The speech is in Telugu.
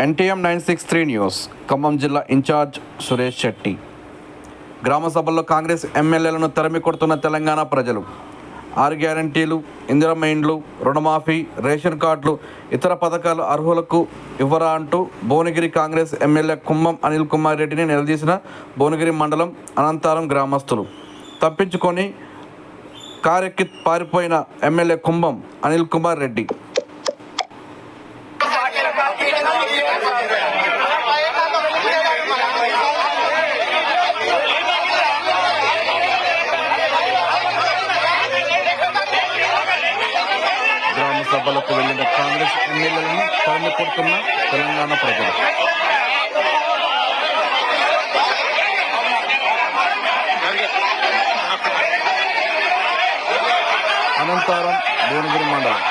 NTM nine six three news Khammam జిల్లా ఇన్ఛార్జ్ సురేష్ శెట్టి. గ్రామ సభల్లో కాంగ్రెస్ ఎమ్మెల్యేలను తరిమి కొడుతున్న తెలంగాణ ప్రజలు. ఆరు గ్యారంటీలు ఇందిరమ్మ ఇండ్లు రుణమాఫీ రేషన్ కార్డులు ఇతర పథకాలు అర్హులకు ఇవ్వరా అంటూ భువనగిరి కాంగ్రెస్ ఎమ్మెల్యే కుంభం అనిల్ కుమార్ రెడ్డిని నిలదీసిన భువనగిరి మండలం అనంతారం గ్రామస్తులు. తప్పించుకొని కారెక్కి పారిపోయిన ఎమ్మెల్యే కుంభం అనిల్ కుమార్ రెడ్డి. గ్రామ సభలకు వెళ్లిన కాంగ్రెస్ ఎమ్మెల్యేలను తరిమి కొడుతున్న తెలంగాణ ప్రజలు అనంతరం భువనగిరి మండలం